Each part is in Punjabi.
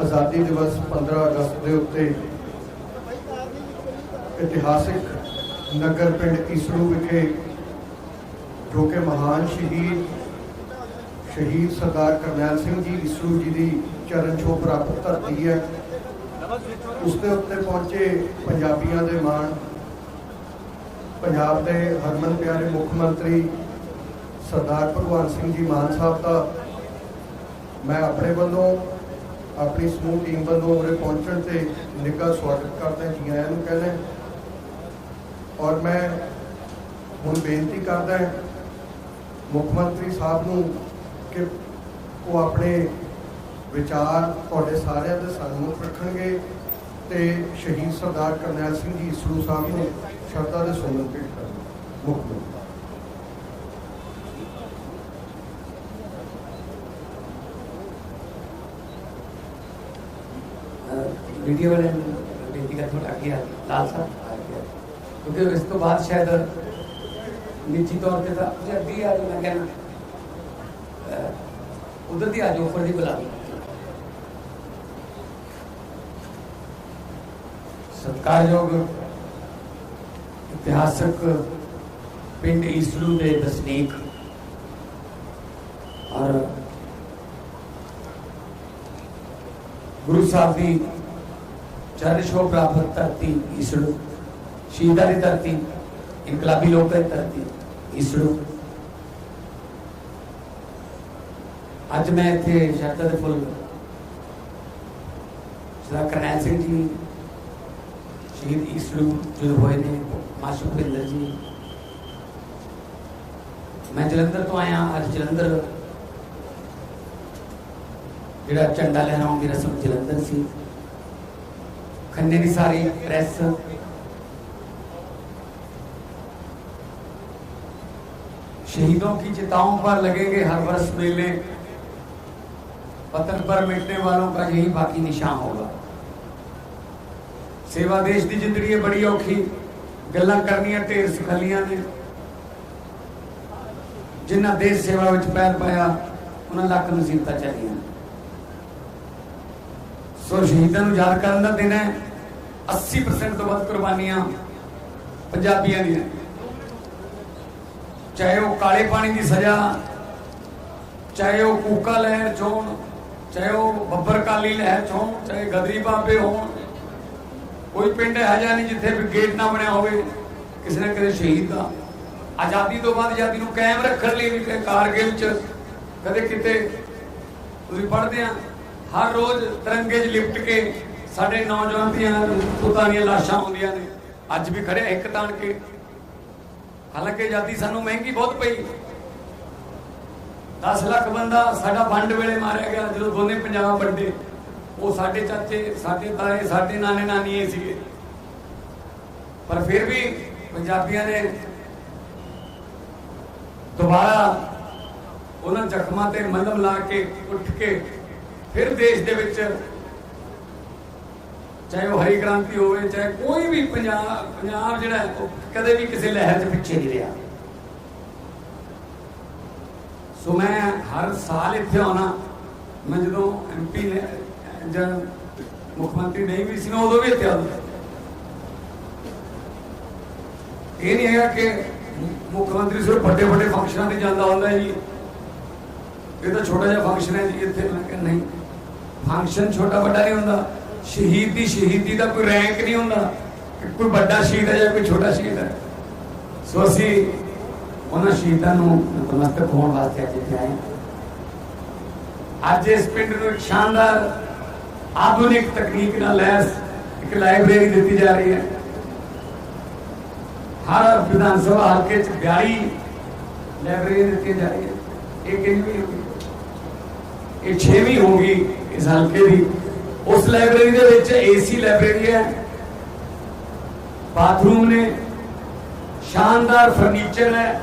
ਆਜ਼ਾਦੀ ਦਿਵਸ 15 ਅਗਸਤ ਦੇ ਉੱਤੇ ਇਤਿਹਾਸਿਕ ਨਗਰ ਪਿੰਡ ਈਸੜੂ ਵਿਖੇ ਜੋ ਕਿ ਮਹਾਨ ਸ਼ਹੀਦ ਸ਼ਹੀਦ ਸਰਦਾਰ ਕਰਨੈਲ ਸਿੰਘ ਜੀ ਈਸੜੂ ਜੀ ਦੀ ਚਰਨ ਛੋਹ ਪ੍ਰਾਪਤ ਧਰਤੀ ਹੈ। ਉਸ ਦੇ ਉੱਤੇ ਪਹੁੰਚੇ ਪੰਜਾਬੀਆਂ ਦੇ ਮਾਣ, ਪੰਜਾਬ ਦੇ ਹਰਮਨ ਪਿਆਰੇ ਮੁੱਖ ਮੰਤਰੀ ਸਰਦਾਰ ਭਗਵੰਤ ਸਿੰਘ ਜੀ ਮਾਨ ਸਾਹਿਬ ਦਾ ਮੈਂ ਆਪਣੇ ਵੱਲੋਂ ਆਪਣੀ ਸਮੂਹ ਟੀਮ ਵੱਲੋਂ ਉਰੇ ਪਹੁੰਚਣ ਤੇ ਨਿੱਘਾ ਸਵਾਗਤ ਕਰਦਾ ਜੀ ਆਇਆਂ ਨੂੰ ਕਹਿੰਦਾ ਔਰ ਮੈਂ ਹੁਣ ਬੇਨਤੀ ਕਰਦਾ ਮੁੱਖ ਮੰਤਰੀ ਸਾਹਿਬ ਨੂੰ ਕਿ ਉਹ ਆਪਣੇ ਵਿਚਾਰ ਤੁਹਾਡੇ ਸਾਰਿਆਂ ਦੇ ਸਨਮੁਖ ਰੱਖਣਗੇ ਤੇ ਸ਼ਹੀਦ ਸਰਦਾਰ ਕਰਨੈਲ ਸਿੰਘ ਜੀ ਇਸਰੂ ਸਾਹਿਬ ਨੂੰ ਸ਼ਰਧਾ ਦੇ ਸੁਮਨ ਭੇਟ ਕਰਨਗੇ। ਮੁੱਖ ਮੰਤਰੀ। ਵੀਡੀਓ ਵਾਲੇ ਨੂੰ ਬੇਨਤੀ ਕਰ ਥੋੜਾ ਅੱਗੇ ਆ ਲਾਲ ਸਾਹਿਬ ਆ ਗਿਆ ਕਿਉਂਕਿ ਇਸ ਤੋਂ ਬਾਅਦ ਸ਼ਾਇਦ ਨਿੱਜੀ ਤੌਰ ਤੇ ਤਾਂ ਜੇ ਅੱਗੇ ਆ ਜਾਓ ਮੈਂ ਕਹਿਣਾ ਅਹ ਉਧਰ ਦੀ ਆ ਜਾਓ ਉੱਪਰ ਦੀ ਬੁਲਾ ਲਓ ਸਤਿਕਾਰਯੋਗ ਇਤਿਹਾਸਕ ਪਿੰਡ ਈਸਲੂ ਦੇ ਵਸਨੀਕ ਔਰ ਗੁਰੂ ਸਾਹਿਬ ਦੀ ਚਰਨ ਛੋਹ ਪ੍ਰਾਪਤ ਧਰਤੀ ਈਸੜੂ ਸ਼ਹੀਦਾਂ ਦੀ ਧਰਤੀ ਇਨਕਲਾਬੀ ਲੋਕਾਂ ਦੀ ਧਰਤੀ ਈਸੜੂ ਅੱਜ ਮੈਂ ਇੱਥੇ ਸ਼ਰਧਾ ਦੇ ਫੁੱਲ ਸਰਦਾਰ ਕਰਨੈਲ ਸਿੰਘ ਜੀ ਸ਼ਹੀਦ ਈਸੜੂ ਜਦੋਂ ਹੋਏ ਨੇ ਮਾਸਟਰ ਭੁਪਿੰਦਰ ਜੀ ਮੈਂ ਜਲੰਧਰ ਤੋਂ ਆਇਆ ਅੱਜ ਜਲੰਧਰ ਜਿਹੜਾ ਝੰਡਾ ਲਹਿਰਾਉਣ ਦੀ ਰਸਮ ਜਲੰਧਰ ਸੀ ਖੰਨੇ ਦੀ ਸਾਰੀ ਪ੍ਰੈਸ शहीदों की चिताओं पर लगेंगे हर वर्ष मेले वतन पर मिटने वालों का यही बाकी निशान होगा ਸੇਵਾ ਦੇਸ਼ ਦੀ ਜ਼ਿੰਦਗੀ ਹੈ ਬੜੀ ਔਖੀ ਗੱਲਾਂ ਕਰਨੀਆਂ ਢੇਰ ਸਿਖਲੀਆਂ ਨੇ ਜਿਨ੍ਹਾਂ ਦੇਸ਼ ਸੇਵਾ ਵਿੱਚ ਪੈਰ ਪਾਇਆ ਉਹਨਾਂ ਲੱਖ ਮੁਸੀਬਤਾਂ ਚੱਲੀਆਂ ਸੋ ਸ਼ਹੀਦਾਂ ਨੂੰ ਯਾਦ ਕਰਨ ਦਾ ਦਿਨ ਹੈ। 80% ਤੋਂ ਵੱਧ ਕੁਰਬਾਨੀਆਂ ਪੰਜਾਬੀਆਂ ਦੀਆਂ। ਚਾਹੇ ਉਹ ਕਾਲੇ ਪਾਣੀ ਦੀ ਸਜ਼ਾ, ਚਾਹੇ ਉਹ ਕੂਕਾ ਲਹਿਰ ਚੋਣ ਚਾਹੇ ਉਹ ਬੱਬਰ ਕਾਲੀ ਲਹਿਰ ਚੋਣ ਚਾਹੇ ਗਦਰੀ ਬਾਬੇ ਹੋਣ, ਕੋਈ ਪਿੰਡ ਹੈ ਜਾਂ ਨਹੀਂ ਜਿੱਥੇ ਵੀ ਗੇਟ ਨਾ ਬਣਿਆ ਹੋਵੇ, ਕਿਸੇ ਨਾ ਕਿਸੇ ਸ਼ਹੀਦ ਦਾ। ਆਜ਼ਾਦੀ ਤੋਂ ਬਾਅਦ ਆਜ਼ਾਦੀ ਨੂੰ ਕਾਇਮ ਰੱਖਣ ਲਈ ਵੀ ਕਾਰਗਿਲ ਚ ਕਦੇ ਕਿਤੇ ਤੁਸੀਂ ਪੜ੍ਹਦੇ ਆ। ਹਰ ਰੋਜ਼ ਤਿਰੰਗੇ 'ਚ ਲਿਪਟ ਕੇ ਸਾਡੇ ਨੌਜਵਾਨ ਦੀਆਂ ਪੁੱਤਾਂ ਦੀਆਂ ਲਾਸ਼ਾਂ ਹੁੰਦੀਆਂ ਨੇ। ਅੱਜ ਵੀ ਖੜੇ ਇੱਕ ਤਾਣ ਕੇ। ਹਾਲਾਂਕਿ ਆਜ਼ਾਦੀ ਸਾਨੂੰ ਮਹਿੰਗੀ ਬਹੁਤ ਪਈ। 10 ਲੱਖ ਬੰਦਾ ਸਾਡਾ ਵੰਡ ਵੇਲੇ ਮਾਰਿਆ ਗਿਆ, ਜਦੋਂ ਦੋਨੇ ਪੰਜਾਬ ਵੱਡੇ। ਉਹ ਸਾਡੇ ਚਾਚੇ, ਸਾਡੇ ਤਾਏ, ਸਾਡੇ ਨਾਨੇ ਨਾਨੀਏ ਸੀਗੇ। ਪਰ ਫਿਰ ਵੀ ਪੰਜਾਬੀਆਂ ਨੇ ਦੁਬਾਰਾ ਉਹਨਾਂ ਜ਼ਖਮਾਂ ਤੇ ਮਲਮ ਲਾ ਕੇ, ਉੱਠ ਕੇ ਫਿਰ ਦੇਸ਼ ਦੇ ਵਿੱਚ ਚਾਹੇ ਉਹ ਹਰੀ ਕ੍ਰਾਂਤੀ ਹੋਵੇ, ਚਾਹੇ ਕੋਈ ਵੀ ਪੰਜਾਬ ਪੰਜਾਬ ਜਿਹੜਾ ਉਹ ਕਦੇ ਵੀ ਕਿਸੇ ਲਹਿਰ 'ਚ ਪਿੱਛੇ ਨਹੀਂ ਰਿਹਾ। ਸੋ ਮੈਂ ਹਰ ਸਾਲ ਇੱਥੇ ਆਉਣਾ। ਮੈਂ ਜਦੋਂ ਐਮਪੀ ਨੇ ਜਦ ਮੁੱਖ ਮੰਤਰੀ ਨਹੀਂ ਵੀ ਸੀ, ਮੈਂ ਉਦੋਂ ਵੀ ਇੱਥੇ ਆਉਂਦਾ। ਇਹ ਨਹੀਂ ਹੈਗਾ ਕਿ ਮੁੱਖ ਮੰਤਰੀ ਸਿਰਫ ਵੱਡੇ ਵੱਡੇ ਫੰਕਸ਼ਨਾਂ ਤੇ ਜਾਂਦਾ ਹੁੰਦਾ ਜੀ। ਇਹ ਤਾਂ ਛੋਟਾ ਜਿਹਾ ਫੰਕਸ਼ਨ ਹੈ ਜੀ, ਇੱਥੇ ਮੈਂ ਕਿਹਾ ਨਹੀਂ। ਫੰਕਸ਼ਨ ਛੋਟਾ ਵੱਡਾ ਨਹੀਂ ਹੁੰਦਾ। ਸ਼ਹੀਦ ਦੀ ਸ਼ਹੀਦੀ ਦਾ ਕੋਈ ਰੈਂਕ ਨਹੀਂ ਹੁੰਦਾ। ਕਿ ਕੋਈ ਵੱਡਾ ਸ਼ਹੀਦ ਹੈ ਜਾਂ ਕੋਈ ਛੋਟਾ ਸ਼ਹੀਦ ਹੈ। ਸੋ ਅਸੀਂ ਉਹਨਾਂ ਸ਼ਹੀਦਾਂ ਨੂੰ ਨਤਮਸਤਕ ਹੋਣ ਵਾਸਤੇ ਅੱਜ ਇੱਥੇ ਆਏ ਅੱਜ ਇਸ ਪਿੰਡ ਨੂੰ ਇੱਕ ਸ਼ਾਨਦਾਰ ਆਧੁਨਿਕ ਤਕਨੀਕ ਨਾਲ ਲੈਸ ਇੱਕ ਲਾਇਬ੍ਰੇਰੀ ਦਿੱਤੀ ਜਾ ਰਹੀ ਹੈ। ਹਰ ਵਿਧਾਨ ਸਭਾ ਹਲਕੇ ਚ 42 ਲਾਇਬ੍ਰੇਰੀ ਦਿੱਤੀ ਜਾ ਰਹੀ ਹੈ ਇਹ ਕਿੰਨੀ ਹੋਗੀ ਇਹ 6ਵੀਂ ਹੋਗੀ ਇਸ ਹਲਕੇ ਦੀ ਉਸ ਲਾਇਬ੍ਰੇਰੀ ਦੇ ਵਿੱਚ ਏਸੀ ਲਾਇਬ੍ਰੇਰੀ ਹੈ। ਬਾਥਰੂਮ ਨੇ, ਸ਼ਾਨਦਾਰ ਫਰਨੀਚਰ ਹੈ।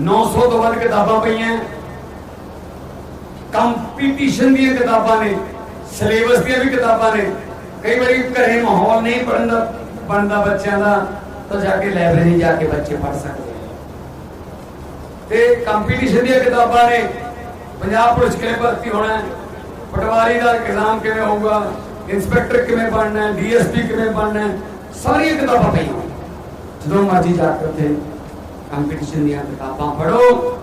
900 ਤੋਂ ਵੱਧ ਕਿਤਾਬਾਂ ਪਈਆਂ। ਕੰਪੀਟੀਸ਼ਨ ਦੀਆਂ ਕਿਤਾਬਾਂ ਨੇ, ਸਿਲੇਬਸ ਦੀਆਂ ਵੀ ਕਿਤਾਬਾਂ ਨੇ। ਕਈ ਵਾਰੀ ਘਰੇ ਮਾਹੌਲ ਨਹੀਂ ਪੜਨ ਦਾ, ਬਣਦਾ ਬੱਚਿਆਂ ਦਾ, ਤਾਂ ਜਾ ਕੇ ਲਾਇਬ੍ਰੇਰੀ ਜਾ ਕੇ ਬੱਚੇ ਪੜ ਸਕਦੇ ਤੇ ਕੰਪੀਟੀਸ਼ਨ ਦੀਆਂ ਕਿਤਾਬਾਂ ਨੇ ਪੰਜਾਬ ਪੁਲਿਸ ਕਿਹੜੇ ਭਰਤੀ ਹੋਣਾ ਹੈ। ਪਟਵਾਰੀ ਦਾ ਐਗਜ਼ਾਮ ਕਿਵੇਂ ਹੋਊਗਾ? ਇੰਸਪੈਕਟਰ ਕਿਵੇਂ ਬਣਨਾ ਹੈ? ਡੀਐਸਪੀ ਕਿਵੇਂ ਬਣਨਾ ਹੈ? ਸਾਰੀਆਂ ਕਿਤਾਬਾਂ ਪਈਆਂ ਜਦੋਂ ਮਰਜ਼ੀ ਜਾ ਕੇ ਉੱਥੇ ਕੰਪੀਟੀਸ਼ਨ ਦੀਆਂ ਕਿਤਾਬਾਂ ਪੜ੍ਹੋ।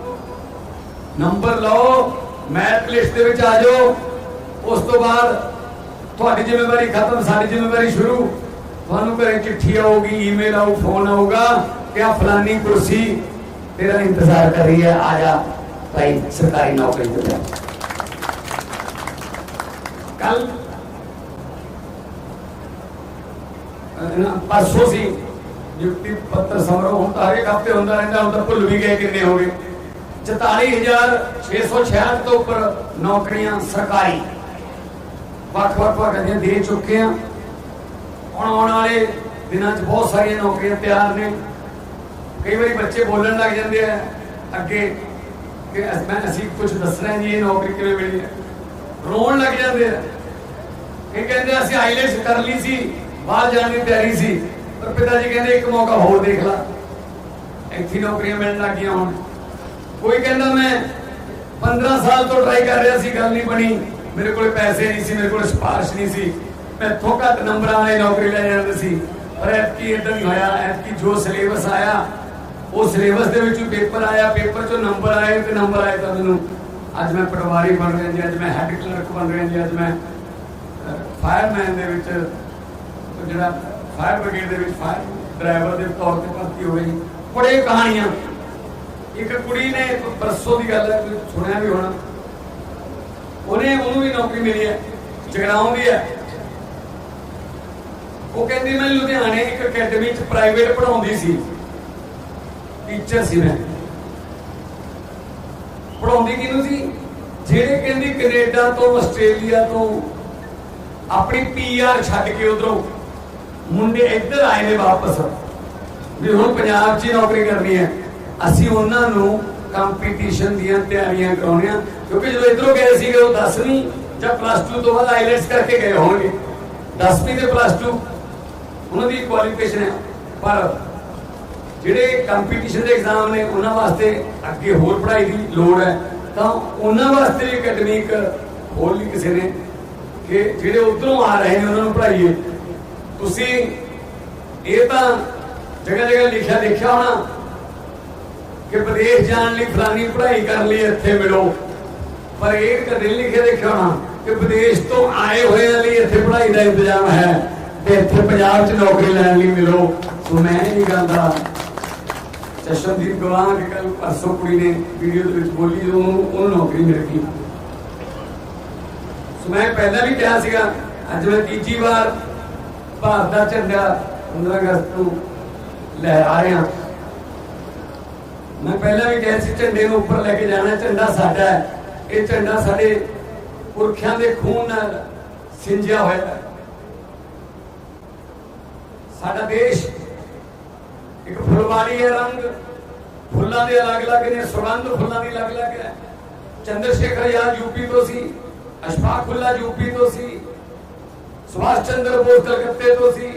ਨੰਬਰ ਲਓ ਮੈਥ ਲਿਸਟ ਦੇ ਵਿੱਚ ਆ ਜਾਓ। ਉਸ ਤੋਂ ਬਾਅਦ ਤੁਹਾਡੀ ਜ਼ਿੰਮੇਵਾਰੀ ਖਤਮ, ਸਾਡੀ ਜ਼ਿੰਮੇਵਾਰੀ ਸ਼ੁਰੂ। ਤੁਹਾਨੂੰ ਘਰੇ ਚਿੱਠੀ ਆਊਗੀ ਈਮੇਲ ਆਊ ਫੋਨ ਆਊਗਾ ਕਿ ਆ ਫਲਾਨੀ ਕੁਰਸੀ ਤੇਰਾ ਇੰਤਜ਼ਾਰ ਕਰ ਰਹੀ ਹੈ, ਆ ਜਾ ਭਾਈ, ਸਰਕਾਰੀ ਨੌਕਰੀ ਤੇ ਜਾ। ਕੱਲ ਪਰਸੋਂ ਸੀ ਨਿਯੁਕਤੀ ਪੱਤਰ ਸਮਾਰੋਹ ਹੁਣ ਤਾਂ ਹਰੇਕ ਹਫ਼ਤੇ ਹੁੰਦਾ ਰਹਿੰਦਾ, ਹੁਣ ਤਾਂ ਭੁੱਲ ਵੀ ਗਏ ਕਿੰਨੇ ਹੋ ਗਏ। 44666 ਤੋਂ ਉੱਪਰ ਨੌਕਰੀਆਂ ਸਰਕਾਰੀ। ਵੱਖ-ਵੱਖ ਭਾਗਾਂ ਦੀਆਂ ਦੇ ਚੁੱਕੇ ਆ। ਹੁਣ ਆਉਣ ਵਾਲੇ ਦਿਨਾਂ 'ਚ ਬਹੁਤ ਸਾਰੀਆਂ ਨੌਕਰੀਆਂ ਤਿਆਰ ਨੇ। ਕਈ ਵਾਰੀ ਬੱਚੇ ਬੋਲਣ ਲੱਗ ਜਾਂਦੇ ਆ, ਅੱਗੇ ਕਿ ਅਸ- ਮੈਂ ਅਸੀਂ ਕੁਝ ਦੱਸਣਾ ਜੀ, ਇਹ ਨੌਕਰੀ ਕਿਵੇਂ ਮਿਲੀ ਹੈ? ਰੋਣ ਲੱਗ ਜਾਂਦੇ ਆ। ਇਹ ਕਹਿੰਦੇ ਅਸੀਂ ਆਈਲੈਟਸ ਕਰ ਲਈ ਸੀ, ਬਾਹਰ ਜਾਣ ਦੀ ਤਿਆਰੀ ਸੀ। ਪਰ ਪਿਤਾ ਜੀ ਕਹਿੰਦੇ, ਇੱਕ ਮੌਕਾ ਹੋਰ ਦੇਖ ਲਾ। ਇੱਥੇ ਨੌਕਰੀਆਂ ਮਿਲਣ ਲੱਗੀਆਂ ਹੁਣ। ਕੋਈ ਕਹਿੰਦਾ, ਮੈਂ 15 ਸਾਲ ਤੋਂ ਟਰਾਈ ਕਰ ਰਿਹਾ ਸੀ, ਗੱਲ ਨਹੀਂ ਬਣੀ। ਮੇਰੇ ਕੋਲ ਪੈਸੇ ਨਹੀਂ ਸੀ, ਮੇਰੇ ਕੋਲ ਸਿਫਾਰਿਸ਼ ਨਹੀਂ ਸੀ। ਮੈਂ ਥੋੜਾ ਘੱਟ ਨੰਬਰਾਂ ਵਾਲੀ ਨੌਕਰੀ ਲੈ ਜਾਂਦੇ ਸੀ। ਪਰ ਐਤਕੀ ਇਦਾਂ ਨਹੀਂ ਹੋਇਆ, ਐਤਕੀ ਜੋ ਸਿਲੇਬਸ ਆਇਆ, ਉਹ ਸਿਲੇਬਸ ਦੇ ਵਿੱਚੋਂ ਪੇਪਰ ਆਇਆ ਪੇਪਰ ਚੋਂ ਨੰਬਰ ਆਏ ਤੇ ਨੰਬਰ ਆਏ ਤਾਂ ਮੈਨੂੰ। ਅੱਜ ਮੈਂ ਪਟਵਾਰੀ ਬਣ ਰਿਹਾ ਜੀ, ਅੱਜ ਮੈਂ ਹੈੱਡ ਕਲਰਕ ਬਣ ਰਿਹਾ ਜੀ, ਅੱਜ ਮੈਂ ਫਾਇਰਮੈਨ ਦੇ ਵਿੱਚ, ਜਿਹੜਾ ਫਾਇਰ ਬ੍ਰਿਗੇਡ ਦੇ ਵਿੱਚ ਫਾਇਰ ਡਰਾਈਵਰ ਦੇ ਤੌਰ ਤੇ ਭਰਤੀ ਹੋਈ ਬੜੇ ਕਹਾਣੀਆਂ। ਇੱਕ ਕੁੜੀ ਨੇ ਪਰਸੋਂ ਦੀ ਗੱਲ ਹੈ ਸੁਣਿਆ ਵੀ ਹੋਣਾ। ਉਹਨੇ ਉਹਨੂੰ ਵੀ ਨੌਕਰੀ ਮਿਲੀ ਹੈ, ਜਗਰਾਉਂ ਦੀ ਹੈ। ਉਹ ਕਹਿੰਦੀ, ਮੈਂ ਲੁਧਿਆਣੇ ਇੱਕ ਅਕੈਡਮੀ ਚ ਪ੍ਰਾਈਵੇਟ ਪੜਾਉਂਦੀ ਸੀ। ਟੀਚਰ ਸੀ ਮੈਂ। ਪੜਾਉਂਦੀ ਕਿਹਨੂੰ ਸੀ? ਜਿਹੜੇ ਕਹਿੰਦੀ ਕੈਨੇਡਾ ਤੋਂ, ਆਸਟ੍ਰੇਲੀਆ ਤੋਂ ਆਪਣੀ ਪੀਆਰ ਛੱਡ ਕੇ ਉਧਰੋਂ ਮੁੰਡੇ ਇੱਧਰ ਆਏ ਨੇ ਵਾਪਸ। ਵੀ ਹੁਣ ਪੰਜਾਬ 'ਚ ਨੌਕਰੀ ਕਰਨੀ ਹੈ। ਅਸੀਂ ਉਹਨਾਂ ਨੂੰ ਕੰਪੀਟੀਸ਼ਨ ਦੀਆਂ ਤਿਆਰੀਆਂ ਕਰਾਉਣੀਆਂ। ਕਿਉਂਕਿ ਜਦੋਂ ਇਧਰੋਂ ਗਏ ਸੀਗੇ, ਉਹ 10ਵੀਂ ਜਾਂ ਪਲੱਸ 2 ਤੋਂ ਬਾਅਦ ਆਈਲੈਟਸ ਕਰਕੇ ਗਏ ਹੋਣਗੇ। 10ਵੀਂ ਤੇ ਪਲੱਸ 2 ਉਹਨਾਂ ਦੀ ਕੁਆਲੀਫਿਕੇਸ਼ਨ ਹੈ। ਪਰ ਜਿਹੜੇ ਕੰਪੀਟੀਸ਼ਨ ਦੇ ਐਗਜ਼ਾਮ ਨੇ, ਉਹਨਾਂ ਵਾਸਤੇ ਅੱਗੇ ਹੋਰ ਪੜ੍ਹਾਈ ਦੀ ਲੋੜ ਹੈ। ਤਾਂ ਉਹਨਾਂ ਵਾਸਤੇ ਵੀ ਅਕੈਡਮਿਕ ਹੋਰ ਕਿਸੇ ਨੇ ਕਿ ਜਿਹੜੇ ਉਧਰੋਂ ਆ ਰਹੇ ਨੇ ਉਹਨਾਂ ਨੂੰ ਪੜ੍ਹਾਈਏ। ਤੁਸੀਂ ਇਹ ਤਾਂ ਜਗ੍ਹਾ ਜਗ੍ਹਾ ਲਿਖਿਆ ਦੇਖਿਆ ਹੋਣਾ ਕਿ ਵਿਦੇਸ਼ ਜਾਣ ਲਈ ਫਲਾਨੀ ਪੜ੍ਹਾਈ ਕਰਨ ਲਈ ਇੱਥੇ ਮਿਲੋ। ਪਰ ਇਹ ਕਦੇ ਲਿਖਿਆ ਦੇਖਿਆ ਹੋਣਾ ਕਿ ਵਿਦੇਸ਼ ਤੋਂ ਆਏ ਹੋਇਆਂ ਲਈ ਇੱਥੇ ਪੜ੍ਹਾਈ ਦਾ ਇੰਤਜ਼ਾਮ ਹੈ ਤੇ ਇੱਥੇ ਪੰਜਾਬ 'ਚ ਨੌਕਰੀ ਲੈਣ ਲਈ ਮਿਲੋ। ਸੋ ਮੈਂ ਇਹ ਗੱਲ ਦਾ ਚਸ਼ਮਦੀਪ ਗਵਾਹ ਕਿ ਕੱਲ ਪਰਸੋਂ ਕੁੜੀ ਨੇ ਵੀਡੀਓ ਦੇ ਵਿੱਚ ਬੋਲੀ, ਜਦੋਂ ਉਹਨੂੰ ਉਹਨੂੰ ਨੌਕਰੀ ਮਿਲ ਗਈ। ਸੋ ਮੈਂ ਪਹਿਲਾਂ ਵੀ ਕਿਹਾ ਸੀਗਾ, ਅੱਜ ਮੈਂ ਤੀਜੀ ਵਾਰ ਭਾਰਤ ਦਾ ਝੰਡਾ 15 ਅਗਸਤ ਨੂੰ ਲੈ ਆ ਮੈਂ ਪਹਿਲਾਂ ਵੀ ਕਿਹਾ ਸੀ, ਝੰਡੇ ਨੂੰ ਉੱਪਰ ਲੈ ਕੇ ਜਾਣਾ, ਝੰਡਾ ਸਾਡਾ ਹੈ। ਇਹ ਝੰਡਾ ਸਾਡੇ ਪੁਰਖਿਆਂ ਦੇ ਖੂਨ ਨਾਲ ਸਿੰਜਿਆ ਹੋਇਆ ਹੈ। ਸਾਡਾ ਦੇਸ਼ ਇੱਕ ਫੁਲਵਾਰੀ ਹੈ ਰੰਗ ਫੁੱਲਾਂ ਦੇ ਅਲੱਗ-ਅਲੱਗ ਨੇ, ਸੁਗੰਧ ਫੁੱਲਾਂ ਦੀ ਅਲੱਗ-ਅਲੱਗ ਹੈ। ਚੰਦਰ ਸ਼ੇਖਰ ਆਜ਼ਾਦ ਯੂਪੀ ਤੋਂ ਸੀ ਅਸ਼ਫਾਕੁੱਲਾ ਯੂਪੀ ਤੋਂ ਸੀ, ਸੁਭਾਸ਼ ਚੰਦਰ ਬੋਸ ਕਲਕੱਤੇ ਤੋਂ ਸੀ,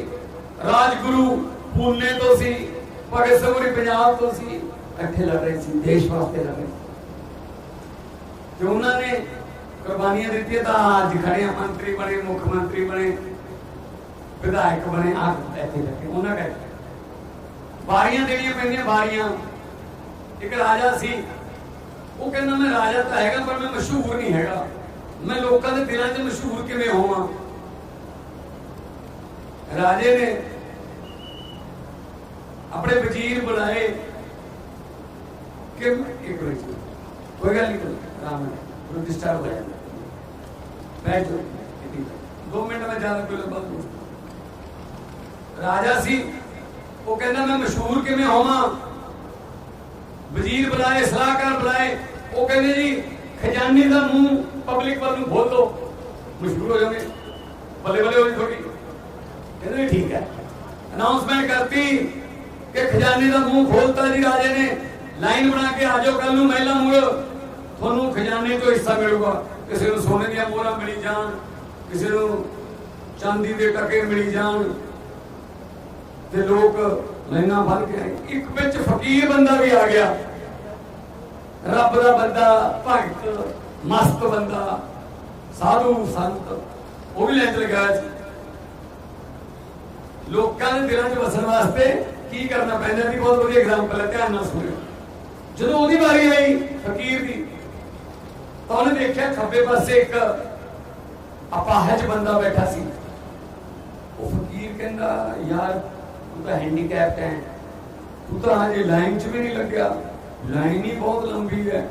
ਰਾਜਗੁਰੂ ਪੂਨੇ ਤੋਂ ਸੀ, ਭਗਤ ਸਿੰਘ ਹੋਰੀ ਪੰਜਾਬ ਤੋਂ ਸੀ, ਇਕੱਠੇ ਲੜ ਰਹੇ ਸੀ, ਦੇਸ਼ ਵਾਸਤੇ ਲੜ ਰਹੇ ਸੀ। ਤੇ ਉਹਨਾਂ ਨੇ ਕੁਰਬਾਨੀਆਂ ਦਿੱਤੀਆਂ ਤਾਂ ਅੱਜ ਖੜੇ ਮੰਤਰੀ ਬਣੇ, ਮੁੱਖ ਮੰਤਰੀ ਬਣੇ, ਵਿਧਾਇਕ ਬਣੇ ਆ ਇੱਥੇ ਤੱਕ ਉਹਨਾਂ ਕਰਕੇ। ਬਾਰੀਆਂ ਦੇਣੀਆਂ ਪੈਂਦੀਆਂ ਬਾਰੀਆਂ ਇੱਕ ਰਾਜਾ ਸੀ, ਉਹ ਕਹਿੰਦਾ, ਮੈਂ ਰਾਜਾ ਤਾਂ ਹੈਗਾ, ਪਰ ਮੈਂ ਮਸ਼ਹੂਰ ਨਹੀਂ ਹੈਗਾ। ਮੈਂ ਲੋਕਾਂ ਦੇ ਦਿਲਾਂ 'ਚ ਮਸ਼ਹੂਰ ਕਿਵੇਂ ਹੋਵਾਂ? ਰਾਜੇ ਨੇ ਆਪਣੇ ਵਜ਼ੀਰ ਬੁਲਾਏ ਕਿ ਇੱਕ ਮਿੰਟ ਕੋਈ ਗੱਲ ਨਹੀਂ ਆਰਾਮ ਨਾਲ। ਡਿਸਟਰਬ ਹੋ ਬੈਠ ਦੋ ਮਿੰਟ ਮੈਂ ਜ਼ਿਆਦਾ ਕੋਈ ਲੰਬਾ ਰਾਜਾ ਸੀ ਉਹ ਕਹਿੰਦਾ ਮੈਂ ਮਸ਼ਹੂਰ ਕਿਵੇਂ ਹੋਵਾਂ? ਵਜ਼ੀਰ ਬੁਲਾਏ, ਸਲਾਹਕਾਰ ਬੁਲਾਏ। ਉਹ ਕਹਿੰਦੇ ਜੀ, ਖਜ਼ਾਨੇ ਦਾ ਮੂੰਹ ਪਬਲਿਕ ਵੱਲ ਨੂੰ ਖੋਲ ਦੋ ਮਸ਼ਹੂਰ ਹੋ ਜਾਓਗੇ। ਬੱਲੇ ਬੱਲੇ ਹੋ ਜੀ ਤੁਹਾਡੀ। ਕਹਿੰਦੇ ਠੀਕ ਹੈ। ਅਨਾਉਂਸਮੈਂਟ ਕਰਤੀ ਕਿ ਖਜ਼ਾਨੇ ਦਾ ਮੂੰਹ ਖੋਲਤਾ ਜੀ ਰਾਜੇ ਨੇ। ਲਾਈਨ ਬਣਾ ਕੇ ਆ ਜਾਓ ਕੱਲ ਨੂੰ ਮਹਿਲਾ ਮੁੜ। ਤੁਹਾਨੂੰ ਖਜ਼ਾਨੇ ਤੋਂ ਹਿੱਸਾ ਮਿਲੂਗਾ। ਕਿਸੇ ਨੂੰ ਸੋਨੇ ਦੀਆਂ ਮੋਹਰਾਂ ਮਿਲੀ ਜਾਣ, ਕਿਸੇ ਨੂੰ ਚਾਂਦੀ ਦੇ ਟਕੇ ਮਿਲੀ ਜਾਣ। ਤੇ ਲੋਕ ਲਾਈਨਾਂ ਫੜ ਕੇ ਇੱਕ ਵਿੱਚ ਫਕੀਰ ਬੰਦਾ ਵੀ ਆ ਗਿਆ। ਰੱਬ ਦਾ ਬੰਦਾ, ਭਗਤ, ਮਸਤ ਬੰਦਾ, ਸਾਧੂ, ਸੰਤ, ਉਹ ਵੀ ਲੈਂਚ ਲਗਾਇਆ ਸੀ। ਲੋਕਾਂ ਦੇ ਦਿਲਾਂ 'ਚ ਵਸਣ ਵਾਸਤੇ ਕੀ ਕਰਨਾ ਪੈਂਦਾ ਦੀ ਬਹੁਤ ਵਧੀਆ ਐਗਜ਼ਾਮਪਲ ਹੈ, ਧਿਆਨ ਨਾਲ ਸੁਣਿਓ। ਜਦੋਂ ਉਹਦੀ ਵਾਰੀ ਆਈ, ਫਕੀਰ ਦੀ, ਤਾਂ ਉਹਨੇ ਦੇਖਿਆ ਖੱਬੇ ਪਾਸੇ ਇੱਕ ਅਪਾਹਜ ਬੰਦਾ ਬੈਠਾ ਸੀ। ਉਹ ਫਕੀਰ ਕਹਿੰਦਾ, ਯਾਰ ਤੂੰ ਤਾਂ ਹੈਂਡੀਕੈਪਟ ਹੈ ਤੂੰ ਤਾਂ ਹਜੇ ਲਾਈਨ 'ਚ ਵੀ ਨਹੀਂ ਲੱਗਿਆ। ਲਾਈਨ ਹੀ ਬਹੁਤ ਲੰਬੀ ਹੈ।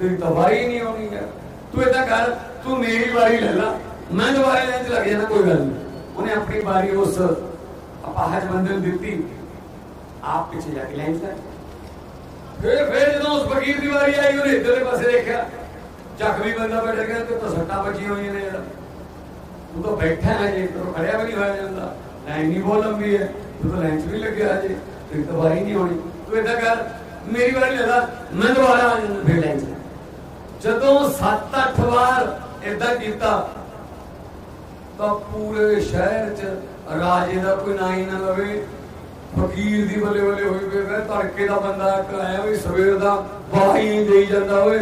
ਤੇਰੀ ਤਾਂ ਨਹੀਂ ਆਉਣੀ ਹੈ। ਤੂੰ ਏਦਾਂ ਕਰ, ਤੂੰ ਮੇਰੀ ਵਾਰੀ ਲੈ ਲੈ। ਮੈਂ ਦੁਬਾਰਾ ਲੈਣ 'ਚ ਲੱਗ ਜਾਣਾ, ਕੋਈ ਗੱਲ ਨਹੀਂ। ਉਹਨੇ ਆਪਣੀ ਵਾਰੀ ਉਸ ਅਪਾਹਜ ਬੰਦੇ ਨੂੰ ਦਿੱਤੀ। ਆਪ ਪਿੱਛੇ ਜਾ ਕੇ ਲੈਣ 'ਚ ਫਿਰ ਫਿਰ ਜਦੋਂ ਉਸ ਫਕੀਰ ਦੀ ਵਾਰੀ ਆਈ, ਉਹਨੇ ਇੱਧਰਲੇ ਪਾਸੇ ਦੇਖਿਆ। ਜ਼ਖਮੀ ਬੰਦਾ ਬੈਠਾ ਗਿਆ ਤੇ ਸੱਟਾਂ ਵੱਜੀਆਂ ਹੋਈਆਂ ਨੇ ਜਿਹੜਾ ਤੂੰ ਤਾਂ ਬੈਠਾ ਹੈ ਜੇ ਖੜਿਆ ਵੀ ਨਹੀਂ ਹੋਇਆ ਜਾਂਦਾ। ਲਾਈਨ ਹੀ ਬਹੁਤ ਲੰਬੀ ਹੈ। ਤੂੰ ਤਾਂ ਵੀ ਲੱਗਿਆ ਹਜੇ ਤੇਰੀ ਤਾਂ ਨਹੀਂ ਹੋਣੀ ਤੂੰ ਏਦਾਂ ਕਰ, ਮੇਰੀ ਵਾਰੀ ਲੈ ਲੈ, ਮੈਂ ਦੁਬਾਰਾ ਆ ਜਾਣਾ ਫਿਰ ਲਾਈਨ ਜਦੋਂ 7-8 ਵਾਰ ਏਦਾਂ ਕੀਤਾ, ਤਾਂ ਪੂਰੇ ਸ਼ਹਿਰ 'ਚ ਰਾਜੇ ਦਾ ਕੋਈ ਨਾਂ ਹੀ ਨਾ ਲਵੇ। ਫਕੀਰ ਦੀ ਬੱਲੇ ਬੱਲੇ ਹੋਈ ਪਈ ਮੈਂ ਧੜਕੇ ਦਾ ਬੰਦਾ ਕਰਾਇਆ ਆਇਆ ਵੀ ਸਵੇਰ ਦਾ ਬਾਈ ਦੇਈ ਜਾਂਦਾ ਓਏ।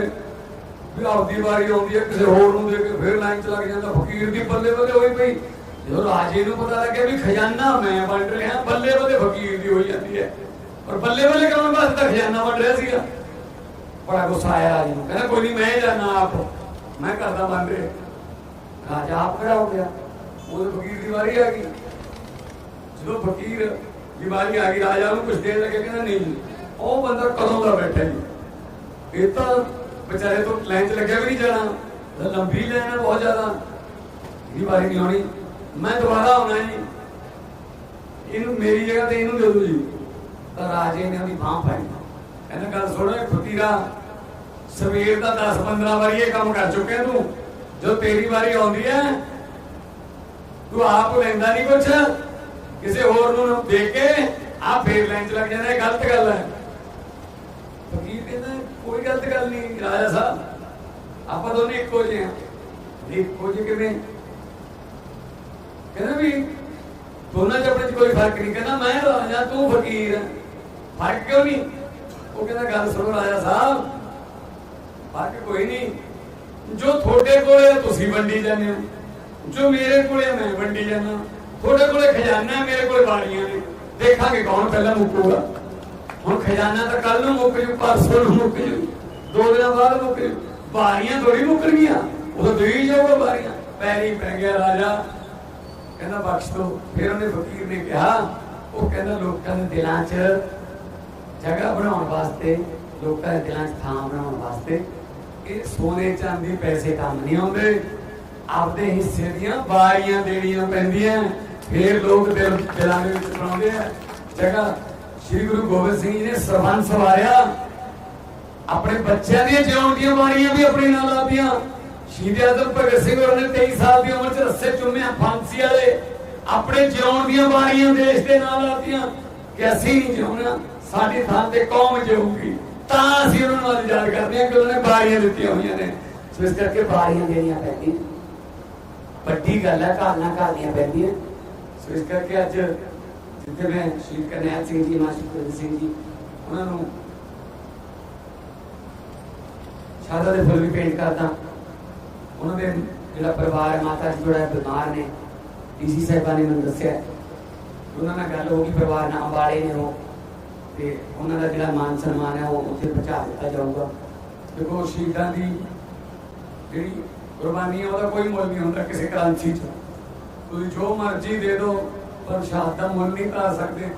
ਵੀ ਆਪਦੀ ਵਾਰੀ ਆਉਂਦੀ ਹੈ ਕਿਸੇ ਹੋਰ ਨੂੰ ਦੇ ਕੇ ਫਿਰ ਲਾਈਨ ਚ ਲੱਗ ਜਾਂਦਾ। ਫਕੀਰ ਦੀ ਬੱਲੇ ਬੱਲੇ ਹੋਈ ਪਈ। ਜਦੋਂ ਰਾਜੇ ਨੂੰ ਪਤਾ ਲੱਗਿਆ ਵੀ ਖਜ਼ਾਨਾ ਮੈਂ ਵੰਡ ਰਿਹਾ, ਬੱਲੇ ਬੱਲੇ ਫਕੀਰ ਦੀ ਹੋਈ ਜਾਂਦੀ ਹੈ। ਪਰ ਬੱਲੇ ਬੱਲੇ ਕਰਾਉਣ ਵਾਸਤੇ ਤਾਂ ਖਜ਼ਾਨਾ ਵੰਡ ਰਿਹਾ ਸੀਗਾ। ਬੜਾ ਗੁੱਸਾ ਆਇਆ ਰਾਜੇ ਨੂੰ। ਕਹਿੰਦਾ, ਕੋਈ ਨਹੀਂ ਮੈਂ ਜਾਣਾ ਆਪ। ਮੈਂ ਕਰਦਾ ਵੰਡ ਰਿਹਾ। ਰਾਜਾ ਆਪ ਖੜਾ ਹੋ ਗਿਆ। ਉਹਦੇ ਫਕੀਰ ਦੀ ਵਾਰੀ ਆ ਗਈ। ਜਦੋਂ ਫਕੀਰ ਦੀ ਵਾਰੀ ਆ ਗਈ, ਰਾਜਾ ਨੂੰ ਕੁਝ ਦੇਣ ਲੱਗੇ ਕਹਿੰਦਾ, ਨਹੀਂ, ਉਹ ਬੰਦਾ ਕਦੋਂ ਦਾ ਬੈਠਾ ਜੀ? ਇਹ ਤਾਂ ਵਿਚਾਰੇ ਤੋਂ ਲਾਈਨ 'ਚ ਲੱਗਿਆ ਵੀ ਨਹੀਂ ਜਾਣਾ। ਲੰਬੀ ਲਾਈਨ ਹੈ ਬਹੁਤ ਜ਼ਿਆਦਾ। ਇਹਦੀ ਵਾਰੀ ਨਹੀਂ ਆਉਣੀ। ਮੈਂ ਦੁਬਾਰਾ ਆਉਣਾ ਜੀ ਇਹਨੂੰ ਮੇਰੀ ਜਗ੍ਹਾ ਤੇ ਇਹਨੂੰ ਦੇ ਦਿਓ ਜੀ। ਤਾਂ ਰਾਜੇ ਨੇ ਉਹਦੀ ਬਾਹ ਫੜੀ। ਕਹਿੰਦਾ, ਗੱਲ ਸੁਣੋ ਫਕੀਰਾ ਸਵੇਰ ਦਾ 10 15 ਵਾਰੀ ਇਹ ਕੰਮ ਕਰ ਚੁੱਕਿਆ ਤੂੰ। ਜੋ ਤੇਰੀ ਵਾਰੀ ਆਉਂਦੀ ਹੈ, ਤੂੰ ਆਪ ਲੈਂਦਾ ਨਹੀਂ ਕੁਛ। ਕਿਸੇ ਹੋਰ ਨੂੰ ਦੇ ਕੇ ਆ ਫੇਰ ਲੈਣ 'ਚ ਲੱਗ ਜਾਂਦਾ, ਇਹ ਗਲਤ ਗੱਲ ਹੈ। ਫਕੀਰ ਕਹਿੰਦਾ, ਕੋਈ ਗਲਤ ਗੱਲ ਨਹੀਂ, ਰਾਜਾ ਸਾਹਿਬ। ਆਪਾਂ ਦੋਨੇ ਇੱਕੋ ਜਿਹੇ ਹਾਂ। ਇੱਕੋ ਜਿਹੇ ਕਿਵੇਂ ਕਹਿੰਦਾ ਵੀ ਦੋਨਾਂ 'ਚ ਆਪਣੇ 'ਚ ਕੋਈ ਫ਼ਰਕ ਨਹੀਂ। ਕਹਿੰਦਾ ਮੈਂ ਰਾਜਾ ਤੂੰ ਫਕੀਰ। ਫ਼ਰਕ ਕਿਉਂ ਨਹੀਂ? ਉਹ ਕਹਿੰਦਾ ਗੱਲ ਸੁਣੋ ਰਾਜਾ ਸਾਹਿਬ ਫ਼ਰਕ ਕੋਈ ਨਹੀਂ। ਜੋ ਤੁਹਾਡੇ ਕੋਲੇ ਤੁਸੀਂ ਵੰਡੀ ਜਾਂਦੇ ਹੋ। ਜੋ ਮੇਰੇ ਕੋਲੇ ਮੈਂ ਵੰਡੀ ਜਾਂਦਾ। ਤੁਹਾਡੇ ਕੋਲੇ ਖਜ਼ਾਨਾ ਹੈ, ਮੇਰੇ ਕੋਲੇ ਬਾੜੀਆਂ ਨੇ। ਦੇਖਾਂਗੇ ਕੌਣ ਪਹਿਲਾਂ ਮੁੱਕੂਗਾ। ਹੁਣ ਖਜ਼ਾਨਾ ਤਾਂ ਕੱਲ ਨੂੰ ਮੁੱਕ ਜੂ ਪਰਸੋਂ ਨੂੰ ਮੁੱਕ ਜੂ। ਦੋ ਦਿਨਾਂ ਬਾਅਦ ਮੁੱਕ ਜੂ। ਬਾਰੀਆਂ ਥੋੜੀ ਮੁੱਕਣਗੀਆਂ। ਉਹ ਤਾਂ ਦੇਈ ਜਾਊਗਾ ਬਾਰੀਆਂ ਪੈਰੀ ਪੈ ਗਿਆ ਰਾਜਾ। ਕਹਿੰਦਾ, ਬਖਸ਼ ਦੋ ਫਿਰ ਉਹਨੇ ਫਕੀਰ ਨੇ ਕਿਹਾ, ਉਹ ਕਹਿੰਦਾ, ਲੋਕਾਂ ਦੇ ਦਿਲਾਂ 'ਚ ਜਗ੍ਹਾ ਬਣਾਉਣ ਵਾਸਤੇ, ਲੋਕਾਂ ਦੇ ਦਿਲਾਂ 'ਚ ਥਾਂ ਬਣਾਉਣ ਵਾਸਤੇ ਇਹ ਸੋਨੇ ਚਾਂਦੀ ਪੈਸੇ ਕੰਮ ਨਹੀਂ ਆਉਂਦੇ। ਆਪਦੇ ਹਿੱਸੇ ਦੀਆਂ ਵਾਰੀਆਂ ਦੇਣੀਆਂ ਪੈਂਦੀਆਂ। ਫਿਰ ਲੋਕ ਦਿਲ, ਦਿਲਾਂ ਦੇ ਵਿੱਚ ਬਣਾਉਂਦੇ ਆ। ਜਗ੍ਹਾ ਸ੍ਰੀ ਗੁਰੂ ਗੋਬਿੰਦ ਸਿੰਘ ਜੀ ਨੇ ਸਰਬੰਸ ਸਵਾਰਿਆ। ਆਪਣੇ ਬੱਚਿਆਂ ਦੀਆਂ ਜਿਉਣ ਦੀਆਂ ਵਾਰੀਆਂ ਵੀ ਆਪਣੇ ਨਾਲ ਆਦੀਆਂ ਸ਼ਹੀਦ ਆਜ਼ਮ ਭਗਤ ਸਿੰਘ ਹੋਰਾਂ ਨੇ 23 ਸਾਲ ਦੀ ਉਮਰ 'ਚ ਰੱਸੇ ਚੁੰਮਿਆ ਫਾਂਸੀ ਵਾਲੇ, ਆਪਣੇ ਜਿਉਣ ਦੀਆਂ ਬਾਰੀਆਂ ਦੇਸ਼ ਦੇ ਨਾਲ ਆਦੀਆਂ ਕਿ ਅਸੀਂ ਨਹੀਂ ਜਿਉਣਾ, ਸਾਡੀ ਥਾਂ ਤੇ ਕੌਮ ਜਿਊਗੀ। ਤਾਂ ਅਸੀਂ ਉਹਨਾਂ ਨਾਲ ਯਾਦ ਕਰਦੇ ਹਾਂ ਕਿ ਉਹਨਾਂ ਨੇ ਬਾਰੀਆਂ ਦਿੱਤੀਆਂ ਹੋਈਆਂ ਨੇ। ਸੋ ਇਸ ਕਰਕੇ ਬਾਰੀਆਂ ਦੇਣੀਆਂ ਪੈਂਦੀਆਂ ਵੱਡੀ ਗੱਲ ਹੈ ਘਰ ਨਾਲ ਘਰ ਪੈਂਦੀਆਂ ਸੋ ਇਸ ਕਰਕੇ ਅੱਜ ਜਿੱਥੇ ਮੈਂ ਸ਼ਹੀਦ ਕਰਨੈਲ ਸਿੰਘ ਜੀ, ਮਾਸਟਰ ਗੁਰਦੇਵ ਸਿੰਘ ਜੀ, ਉਹਨਾਂ ਨੂੰ ਸ਼ਾਦਾ ਦੇ ਫੁੱਲ ਵੀ ਭੇਂਟ ਕਰਦਾ। ਉਹਨਾਂ ਦੇ ਜਿਹੜਾ ਪਰਿਵਾਰ ਮਾਤਾ ਜੀ ਜਿਹੜਾ ਬਿਮਾਰ ਨੇ, ਡੀਸੀ ਸਾਹਿਬਾਂ ਨੇ ਮੈਨੂੰ ਦੱਸਿਆ। ਉਹਨਾਂ ਨਾਲ ਗੱਲ ਹੋ ਗਈ, ਪਰਿਵਾਰ ਨਾਲ ਅੰਬਾਲੇ ਨੇ ਉਹ। ਤੇ ਉਹਨਾਂ ਦਾ ਜਿਹੜਾ ਮਾਨ ਸਨਮਾਨ ਹੈ, ਉਹ ਉੱਥੇ ਪਹੁੰਚਾ ਦਿੱਤਾ ਜਾਊਗਾ। ਦੇਖੋ, ਸ਼ਹੀਦਾਂ ਦੀ ਜਿਹੜੀ ਕੁਰਬਾਨੀ ਹੈ, ਉਹਦਾ ਕੋਈ ਮੁੱਲ ਨਹੀਂ ਹੁੰਦਾ ਕਿਸੇ ਕ੍ਰਾਂਤੀ 'ਚ। ਤੁਸੀਂ ਜੋ ਮਰਜ਼ੀ ਦੇ ਦਿਓ, ਪਰ ਸ਼ਹਾਦਤ ਦਾ ਮੁੱਲ ਨਹੀਂ ਪਾ ਸਕਦੇ।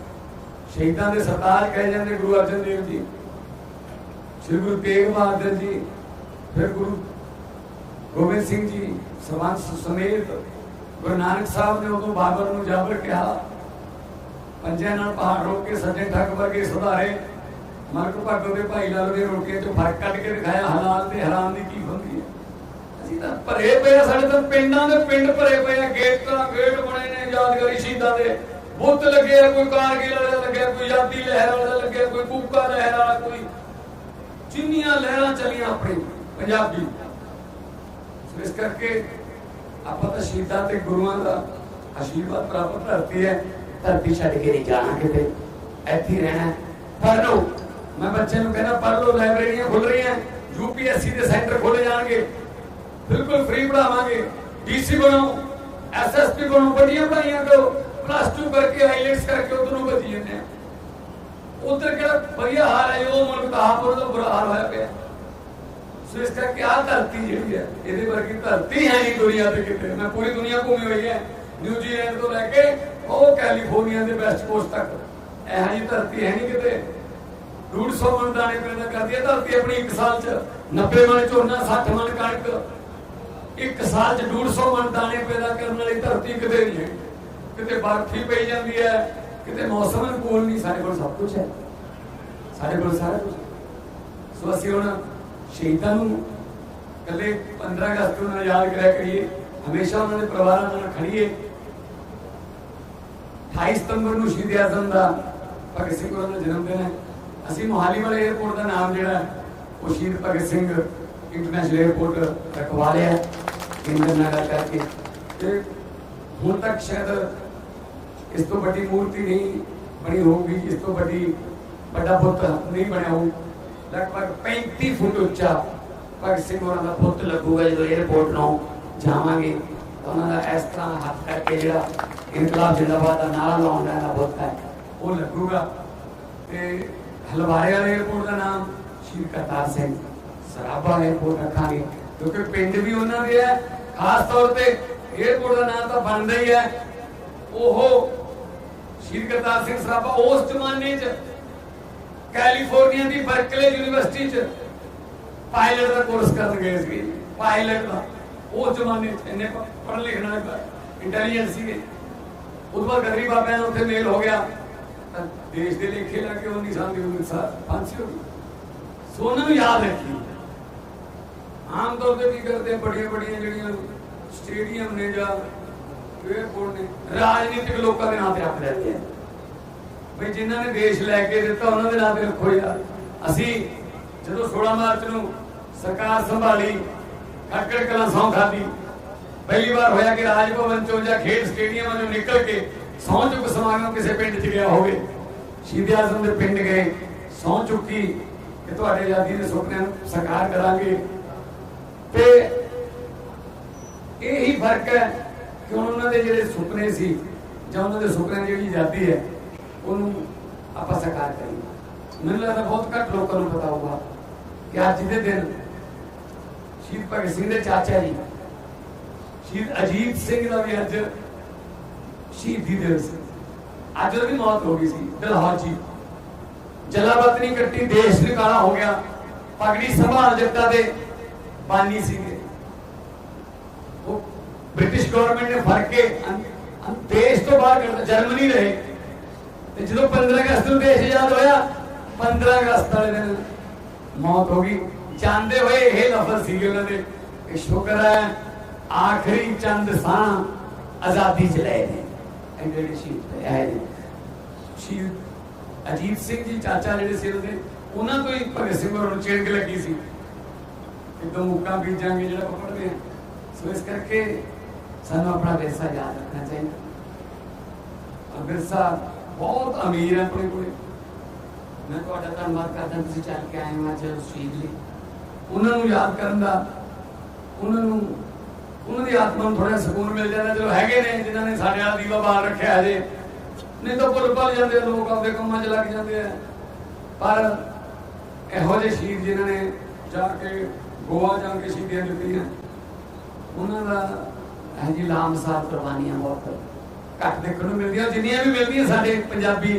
ਸ਼ਹੀਦਾਂ ਦੇ ਸਰਤਾਜ ਕਹੇ ਜਾਂਦੇ ਗੁਰੂ ਅਰਜਨ ਦੇਵ ਜੀ। ਸ਼੍ਰੀ ਗੁਰੂ ਤੇਗ ਬਹਾਦਰ ਜੀ, ਫਿਰ ਗੁਰੂ ਗੋਬਿੰਦ ਸਿੰਘ ਜੀ ਸਰਬੰਸ ਸਮੇਤ ਗੁਰੂ ਨਾਨਕ ਸਾਹਿਬ ਨੇ ਉਦੋਂ ਬਾਬਰ ਨੂੰ ਜਾਬਰ ਕਿਹਾ। ਪੰਜਿਆਂ ਨਾਲ ਪਹਾੜ ਰੋਕ ਕੇ ਸੱਜੇ ਠੱਗ ਵਰਗੇ ਸੁਧਾਰੇ, ਮਲਕ ਭਾਗੋ ਦੇ ਭਾਈ ਲਾਲ ਦੇ ਰੋਕੇ ਚੋਂ ਫ਼ਰਕ ਕੱਢ ਕੇ ਦਿਖਾਇਆ ਹਲਾਲ ਤੇ ਹਰਾਮ ਦੀ ਕੀ ਹੁੰਦੀ ਹੈ। ਅਸੀਂ ਤਾਂ ਭਰੇ ਪਏ ਸਾਡੇ ਤਾਂ ਪਿੰਡਾਂ ਦੇ ਪਿੰਡ ਭਰੇ ਪਏ ਆ, ਗੇਟ ਤਾਂ ਗੇਟ ਬਣੇ ਨੇ ਯਾਦਗਾਰੀ ਸ਼ਹੀਦਾਂ ਦੇ। ਬੁੱਤ ਲੱਗੇ ਆ, ਕੋਈ ਕਾਰਗਿਲ ਵਾਲਾ ਲੱਗਿਆ, ਕੋਈ ਯਾਦੀ ਲਹਿਰ ਵਾਲਾ ਲੱਗਿਆ, ਕੋਈ ਕੂਕਾ ਲਹਿਰ ਵਾਲਾ, ਕੋਈ ਜਿੰਨੀਆਂ ਲਹਿਰਾਂ ਚੱਲੀਆਂ ਆਪਣੀ ਪੰਜਾਬੀ ਇਸ ਕਰਕੇ ਆਪਾਂ ਤਾਂ ਸ਼ਹੀਦਾਂ ਤੇ ਗੁਰੂਆਂ ਦਾ ਆਸ਼ੀਰਵਾਦ ਪ੍ਰਾਪਤ ਧਰਤੀ ਹੈ ਧਰਤੀ ਛੱਡ ਕੇ ਨਹੀਂ ਜਾਣਾ ਕਿਤੇ ਇੱਥੇ ਹੀ ਰਹਿਣਾ ਹੈ। ਪੜ੍ਹ ਲਓ ਮੈਂ ਬੱਚੇ ਨੂੰ ਕਹਿੰਦਾ ਪੜ੍ਹ ਲਓ ਲਾਇਬ੍ਰੇਰੀਆਂ ਖੁੱਲ ਰਹੀਆਂ ਯੂਪੀਐਸਸੀ ਦੇ ਸੈਂਟਰ ਖੋਲੇ ਜਾਣਗੇ ਬਿਲਕੁਲ ਫ੍ਰੀ ਪੜਾਵਾਂਗੇ ਡੀਸੀ ਬਣੋ ਐਸਐਸਪੀ ਬਣੋ ਵੱਡੀਆਂ ਪੜਾਈਆਂ ਕਰੋ ਪਲੱਸ 2 ਕਰਕੇ ਆਈਲੈਟਸ ਕਰਕੇ ਉਧਰ ਨੂੰ ਵਧੀ ਜਾਂਦੇ ਆ ਉਧਰ ਕਿਹੜਾ ਵਧੀਆ ਹਾਲ ਹੈ ਉਹ ਮੁਲਕ ਦਾ ਆਪਰ ਦਾ ਬੁਰਾ ਹਾਲ ਹੋਇਆ ਪਿਆ ਸੋ ਇਸ ਕਰਕੇ ਆਹ ਧਰਤੀ ਜਿਹੜੀ ਹੈ, ਇਹਦੇ ਵਰਗੀ ਧਰਤੀ ਹੈ ਨਹੀਂ ਦੁਨੀਆ ਤੇ ਕਿਤੇ। ਮੈਂ ਪੂਰੀ ਦੁਨੀਆ ਘੁੰਮੀ ਹੋਈ ਹੈ। ਨਿਊਜ਼ੀਲੈਂਡ ਤੋਂ ਲੈ ਕੇ ਉਹ ਕੈਲੀਫੋਰਨੀਆ ਦੇ ਵੈਸਟ ਕੋਸਟ ਤੱਕ। ਇਹੋ ਜਿਹੀ ਧਰਤੀ ਹੈ ਨਹੀਂ ਕਿਤੇ। 150 ਮਣ ਦਾਣੇ ਪੈਦਾ ਕਰਦੀ ਹੈ, ਧਰਤੀ ਆਪਣੀ 1 ਸਾਲ ਚ 90 ਮਣ ਝੋਨਾ 60 ਮਣ ਕਣਕ। ਇੱਕ ਸਾਲ ਚ 150 ਮਣ ਦਾਣੇ ਪੈਦਾ ਕਰਨ ਵਾਲੀ ਧਰਤੀ ਕਿਤੇ ਨਹੀਂ ਹੈ। ਕਿਤੇ ਬਰਫ ਪਈ ਜਾਂਦੀ ਹੈ, ਕਿਤੇ ਮੌਸਮ ਅਨੁਕੂਲ ਨਹੀਂ। ਸਾਡੇ ਕੋਲ ਸਭ ਕੁਝ ਹੈ। ਸਾਡੇ ਕੋਲ ਸਾਰਾ ਕੁਝ ਸੋ ਅਸੀਂ ਹੁਣ ਸ਼ਹੀਦਾਂ ਨੂੰ ਕੱਲੇ 15 ਅਗਸਤ ਨੂੰ ਯਾਦ ਕਰਿਆ ਕਰੀਏ, ਹਮੇਸ਼ਾ ਉਹਨਾਂ ਦੇ ਪਰਿਵਾਰਾਂ ਨਾਲ ਖੜੀਏ 28 ਸਤੰਬਰ ਨੂੰ ਸ਼ਹੀਦ ਆਜ਼ਮ ਦਾ ਭਗਤ ਸਿੰਘ ਹੋਰਾਂ ਦਾ ਜਨਮ ਦਿਨ ਹੈ। ਅਸੀਂ ਮੋਹਾਲੀ ਵਾਲੇ 에어ਪੋਰਟ ਦਾ ਨਾਮ ਜਿਹੜਾ ਉਹ ਸ਼ਹੀਦ ਭਗਤ ਸਿੰਘ ਇੰਟਰਨੈਸ਼ਨਲ 에어ਪੋਰਟ ਰਖਵਾ ਲਿਆ ਕੇਂਦਰ ਨਾਲ ਕਰਕੇ। ਤੇ ਹੁਣ ਤੱਕ ਸ਼ਾਇਦ ਇਸ ਤੋਂ ਵੱਡੀ ਮੂਰਤੀ ਨਹੀਂ ਬਣੀ ਹੋਊਗੀ, ਇਸ ਤੋਂ ਵੱਡੀ ਵੱਡਾ ਬੁੱਤ ਨਹੀਂ ਬਣਿਆ ਹੋਊਗਾ ਲਗਭਗ 35 ਫੁੱਟ ਉੱਚਾ ਭਗਤ ਸਿੰਘ ਹੋਰਾਂ ਦਾ ਪੁੱਤ ਲੱਗੂਗਾ ਜਦੋਂ 에어ਪੋਰਟ ਨੂੰ ਜਾਵਾਂਗੇ ਉਹਨਾਂ ਦਾ ਇਸ ਤਰ੍ਹਾਂ ਹੱਥ ਕਰਕੇ ਜਿਹੜਾ ਇਨਕਲਾਬ ਜਿੰਦਾਬਾਦ ਦਾ ਨਾਰਾ ਲਾਉਣ ਦਾ ਪੁੱਤ ਉਹ ਲੱਗੂਗਾ ਤੇ ਹਲਵਾਰੇ ਵਾਲੇ 에어ਪੋਰਟ ਦਾ ਨਾਮ ਸ਼੍ਰੀ ਕਰਤਾਰ ਸਿੰਘ ਸਰਾਭਾ 에어ਪੋਰਟ ਰੱਖਾਂਗੇ ਕਿਉਂਕਿ ਪਿੰਡ ਵੀ ਉਹਨਾਂ ਦੇ ਹੈ ਖਾਸ ਤੌਰ ਤੇ 에어ਪੋਰਟ ਦਾ ਨਾਮ ਤਾਂ ਬਣਦਾ ਹੀ ਹੈ ਉਹ ਸ਼੍ਰੀ ਕਰਤਾਰ ਸਿੰਘ ਸਰਾਭਾ ਉਸ ਜ਼ਮਾਨੇ 'ਚ ਕੈਲੀਫੋਰਨੀਆ ਦੀ ਬਰਕਲੇ ਯੂਨੀਵਰਸਿਟੀ 'ਚ ਪਾਇਲਟ ਦਾ ਕੋਰਸ ਕਰਨ ਗਏ ਸੀ। ਪਾਇਲਟ ਦਾ। ਉਸ ਜ਼ਮਾਨੇ 'ਚ ਇੰਨੇ ਪੜ੍ਹ ਲਿਖਣਾ ਇੰਟੈਲੀਜੈਂਸ ਸੀਗੇ। ਉਦੋਂ ਬਾਅਦ ਗਦਰੀ ਬਾਬਿਆਂ ਨਾਲ ਉੱਥੇ ਮੇਲ ਹੋ ਗਿਆ। ਦੇਸ਼ ਦੇ ਲੇਖੇ ਲਾ ਕੇ 19 ਸਾਲ ਦੀ ਉਮਰ ਫਾਂਸੀ ਹੋ ਗਈ। ਸੋ ਨੂੰ ਯਾਦ ਰੱਖੀ। ਆਮ ਤੌਰ ਤੇ ਕੀ ਕਰਦੇ ਬੜੀਆਂ ਬੜੀਆਂ ਜਿਹੜੀਆਂ ਸਟੇਡੀਅਮ ਨੇ ਜਾਂ ਏਅਰਪੋਰਟ ਨੇ, ਰਾਜਨੀਤਿਕ ਲੋਕਾਂ ਦੇ ਨਾਂ ਤੇ ਰੱਖ ਲੈਂਦੇ ਆ। ਵੀ ਜਿਨ੍ਹਾਂ ਨੇ ਦੇਸ਼ ਲੈ ਕੇ ਦਿੱਤਾ, ਉਹਨਾਂ ਦੇ ਨਾਂ ਤੇ ਰੱਖੋ ਯਾਰ। ਅਸੀਂ ਜਦੋਂ 16 ਮਾਰਚ ਨੂੰ ਸਰਕਾਰ ਸੰਭਾਲੀ ਖੱਕੜ ਕਲਾਂ ਸੌਂ ਖਾਦੀ ਪਹਿਲੀ ਵਾਰ ਹੋਇਆ ਕਿ ਰਾਜ ਭਵਨ ਚੋਂ ਜਾਂ ਖੇਡ ਸਟੇਡੀਅਮ ਚੋਂ ਨਿਕਲ ਕੇ ਸੌਂ ਚੁੱਕ ਸਮਾਗਮ ਕਿਸੇ ਪਿੰਡ 'ਚ ਗਿਆ ਹੋਵੇ, ਸ਼ਹੀਦ ਆਜ਼ਮ ਦੇ ਪਿੰਡ ਗਏ ਸੌਂ ਚੁੱਕੀ ਕਿ ਤੁਹਾਡੇ ਆਜ਼ਾਦੀ ਦੇ ਸੁਪਨਿਆਂ ਨੂੰ ਸਾਕਾਰ ਕਰਾਂਗੇ। ਤੇ ਇਹ ਹੀ ਫ਼ਰਕ ਹੈ ਕਿ ਹੁਣ ਉਹਨਾਂ ਦੇ ਜਿਹੜੇ ਸੁਪਨੇ ਸੀ ਜਾਂ ਉਹਨਾਂ ਦੇ ਸੁਪਨਿਆਂ ਦੀ ਜਿਹੜੀ ਆਜ਼ਾਦੀ ਹੈ ਉਹਨੂੰ ਆਪਾਂ ਸਾਕਾਰ ਕਰੀਏ ਮੈਨੂੰ ਲੱਗਦਾ ਬਹੁਤ ਘੱਟ ਲੋਕਾਂ ਨੂੰ ਪਤਾ ਹੋਊਗਾ ਕਿ ਅੱਜ ਦੇ ਦਿਨ ਸ਼ਹੀਦ ਭਗਤ ਸਿੰਘ ਦੇ ਚਾਚਾ ਜੀ ਸ਼ਹੀਦ ਅਜੀਤ ਸਿੰਘ ਦਾ ਵੀ ਅੱਜ ਸ਼ਹੀਦੀ ਦਿਵਸ ਸੀ ਅੱਜ ਉਹਦੀ ਮੌਤ ਹੋ ਗਈ ਸੀ ਦਿਲਹਾਜ ਜੀ ਜਲਾਵਤਨੀ ਕੱਟੀ ਦੇਸ਼ ਨਿਕਾਲਾ ਹੋ ਗਿਆ ਪਗੜੀ ਸੰਭਾਲ ਦਿੱਤਾ ਦੇ ਬਾਨੀ ਸੀਗੇ ਉਹ ਬ੍ਰਿਟਿਸ਼ ਗਵਰਨਮੈਂਟ ਨੇ ਫੜ ਕੇ ਦੇਸ਼ ਤੋਂ ਬਾਹਰ ਕੱਢ ਜਰਮਨੀ ਰਹੇ ਤੇ ਜਦੋਂ 15 ਅਗਸਤ ਨੂੰ ਦੇਸ਼ ਆਜ਼ਾਦ ਹੋਇਆ 15 ਅਗਸਤ ਵਾਲੇ ਦਿਨ ਮੌਤ ਹੋ ਗਈ। ਜਾਂਦੇ ਹੋਏ ਇਹ ਲਫ਼ਜ਼ ਸੀਗੇ ਉਹਨਾਂ ਦੇ ਕਿ ਸ਼ੁਕਰ ਹੈ, ਆਖਰੀ ਚੰਦ ਸਾਹ ਆਜ਼ਾਦੀ ਚ ਲਏ ਨੇ ਇਹ ਸ਼ਹੀਦ ਹੋਏ ਸ਼ਹੀਦ ਅਜੀਤ ਸਿੰਘ ਜੀ, ਚਾਚਾ ਜਿਹੜੇ ਸੀ ਉਹਦੇ, ਉਹਨਾਂ ਤੋਂ ਹੀ ਭਗਤ ਸਿੰਘ ਹੋਰਾਂ ਨੂੰ ਚੇੜ ਲੱਗੀ ਸੀ ਕਿ ਦੋ ਮੁੱਕਾ ਬੀਜਾਂਗੇ ਜਿਹੜਾ ਪਕੜਦੇ ਪੜ੍ਹਦੇ ਹਾਂ। ਸੋ ਇਸ ਕਰਕੇ ਸਾਨੂੰ ਆਪਣਾ ਵਿਰਸਾ ਯਾਦ ਰੱਖਣਾ ਚਾਹੀਦਾ। ਔਰ ਵਿਰਸਾ ਬਹੁਤ ਅਮੀਰ ਹੈ ਆਪਣੇ ਕੋਲੇ। ਮੈਂ ਤੁਹਾਡਾ ਧੰਨਵਾਦ ਕਰਦਾ ਤੁਸੀਂ ਚੱਲ ਕੇ ਆਏ ਹੋ ਅੱਜ ਸ਼ਹੀਦ ਲਈ। ਉਹਨਾਂ ਨੂੰ ਯਾਦ ਕਰਨ ਦਾ, ਉਹਨਾਂ ਨੂੰ, ਉਹਨਾਂ ਦੀ ਆਤਮਾ ਨੂੰ ਥੋੜਾ ਸਕੂਨ ਮਿਲ ਜਾਂਦਾ, ਚਲੋ ਹੈਗੇ ਨੇ ਜਿਨ੍ਹਾਂ ਨੇ ਸਾਡੇ ਵਾਲਾ ਦੀਵਾ ਬਾਲ ਰੱਖਿਆ ਹਜੇ। ਨਹੀਂ ਤਾਂ ਭੁੱਲ ਭੱਲ ਜਾਂਦੇ ਲੋਕ ਆਪਦੇ ਕੰਮਾਂ 'ਚ ਲੱਗ ਜਾਂਦੇ ਆ। ਪਰ ਇਹੋ ਜਿਹੇ ਸ਼ਹੀਦ ਜਿਨ੍ਹਾਂ ਨੇ ਜਾ ਕੇ ਗੋਆ ਜਾ ਕੇ ਸ਼ਹੀਦੀਆਂ ਦਿੱਤੀਆਂ, ਉਹਨਾਂ ਦਾ ਇਹ ਜੀ ਲਾਮਸਾਰ ਕੁਰਬਾਨੀਆਂ ਬਹੁਤ ਘੱਟ ਦੇਖਣ ਨੂੰ ਮਿਲਦੀਆਂ, ਜਿੰਨੀਆਂ ਵੀ ਮਿਲਦੀਆਂ ਸਾਡੇ ਪੰਜਾਬੀ